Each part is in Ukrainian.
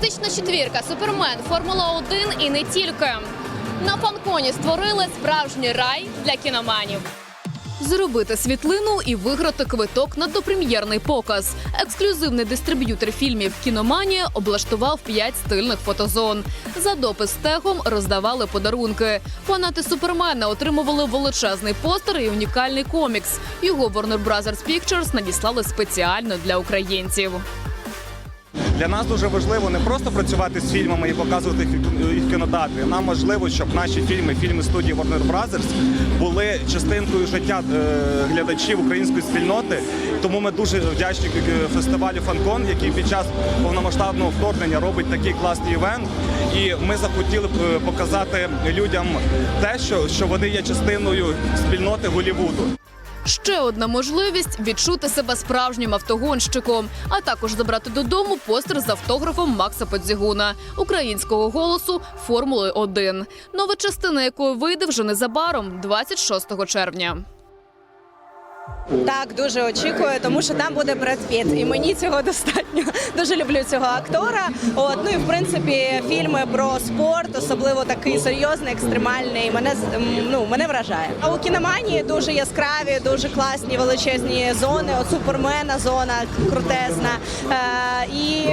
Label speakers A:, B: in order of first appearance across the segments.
A: Фантастична четвірка, Супермен, Формула 1 і не тільки. На фанконі створили справжній рай для кіноманів. Зробити світлину і виграти квиток на допрем'єрний показ. Ексклюзивний дистриб'ютор фільмів Кіноманія облаштував п'ять стильних фотозон. За допис тегом роздавали подарунки. Фанати Супермена отримували величезний постер і унікальний комікс. Його Warner Bros. Pictures надіслали спеціально для українців.
B: Для нас дуже важливо не просто працювати з фільмами і показувати їх в кінотеатрі. Нам важливо, щоб наші фільми, фільми студії Warner Brothers були частинкою життя е, глядачів української спільноти. Тому ми дуже вдячні е, фестивалю Фанкон, який під час повномасштабного вторгнення робить такий класний івент. І ми захотіли б е, показати людям те, що, що вони є частиною спільноти Голівуду.
A: Ще одна можливість відчути себе справжнім автогонщиком, а також забрати додому постер з автографом Макса Подзігуна, українського голосу Формули 1 Нова частина якої вийде вже незабаром, 26 червня.
C: Так, дуже очікую, тому що там буде Бред Піт, і мені цього достатньо. Дуже люблю цього актора. От ну і в принципі фільми про спорт, особливо такий серйозний, екстремальний. Мене ну мене вражає. А у кіноманії дуже яскраві, дуже класні величезні зони. От супермена зона крутезна. Е, і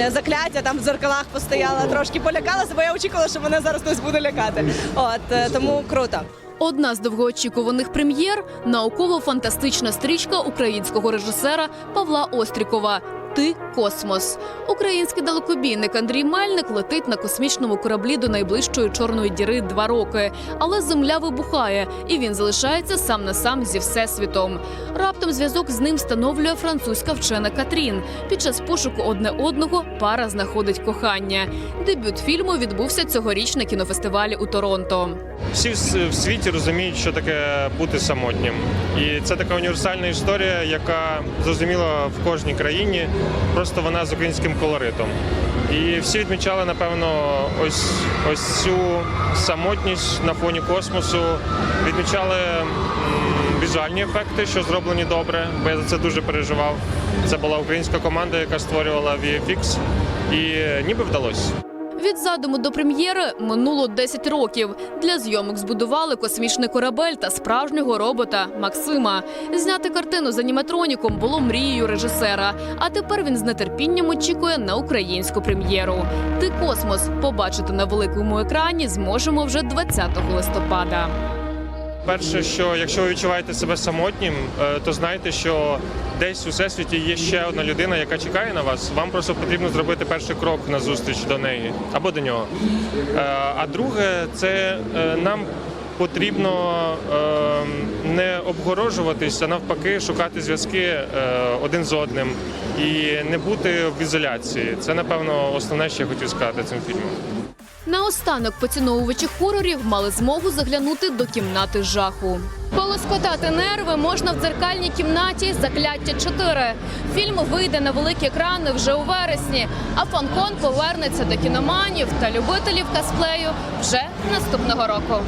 C: е, закляття там в дзеркалах постояла, трошки полякалася, бо я очікувала, що мене зараз хтось буде лякати. От е, тому круто.
A: Одна з довгоочікуваних прем'єр науково-фантастична стрічка українського режисера Павла Острікова. Ти космос. Український далекобійник Андрій Мельник летить на космічному кораблі до найближчої чорної діри два роки. Але земля вибухає, і він залишається сам на сам зі всесвітом. Раптом зв'язок з ним встановлює французька вчена Катрін. Під час пошуку одне одного пара знаходить кохання. Дебют фільму відбувся цьогоріч на кінофестивалі у Торонто.
D: Всі в світі розуміють, що таке бути самотнім. І це така універсальна історія, яка зрозуміла в кожній країні, просто вона з українським колоритом. І всі відмічали, напевно, ось ось цю самотність на фоні космосу. Відмічали візуальні ефекти, що зроблені добре, бо я за це дуже переживав. Це була українська команда, яка створювала VFX, і ніби вдалося.
A: Від задуму до прем'єри минуло 10 років. Для зйомок збудували космічний корабель та справжнього робота Максима. Зняти картину з аніматроніком було мрією режисера. А тепер він з нетерпінням очікує на українську прем'єру. Ти космос побачити на великому екрані зможемо вже 20 листопада.
D: Перше, що якщо ви відчуваєте себе самотнім, е, то знайте, що десь у всесвіті є ще одна людина, яка чекає на вас. Вам просто потрібно зробити перший крок на зустріч до неї або до нього. Е, А друге, це е, нам потрібно е, не обгорожуватись, а навпаки, шукати зв'язки один з одним і не бути в ізоляції. Це напевно основне, що я хотів сказати цим фільмом.
A: Наостанок поціновувачі хорорів мали змогу заглянути до кімнати жаху. Полоскотати нерви можна в дзеркальній кімнаті Закляття 4». Фільм вийде на великі екрани вже у вересні, а фанкон повернеться до кіноманів та любителів косплею вже наступного року.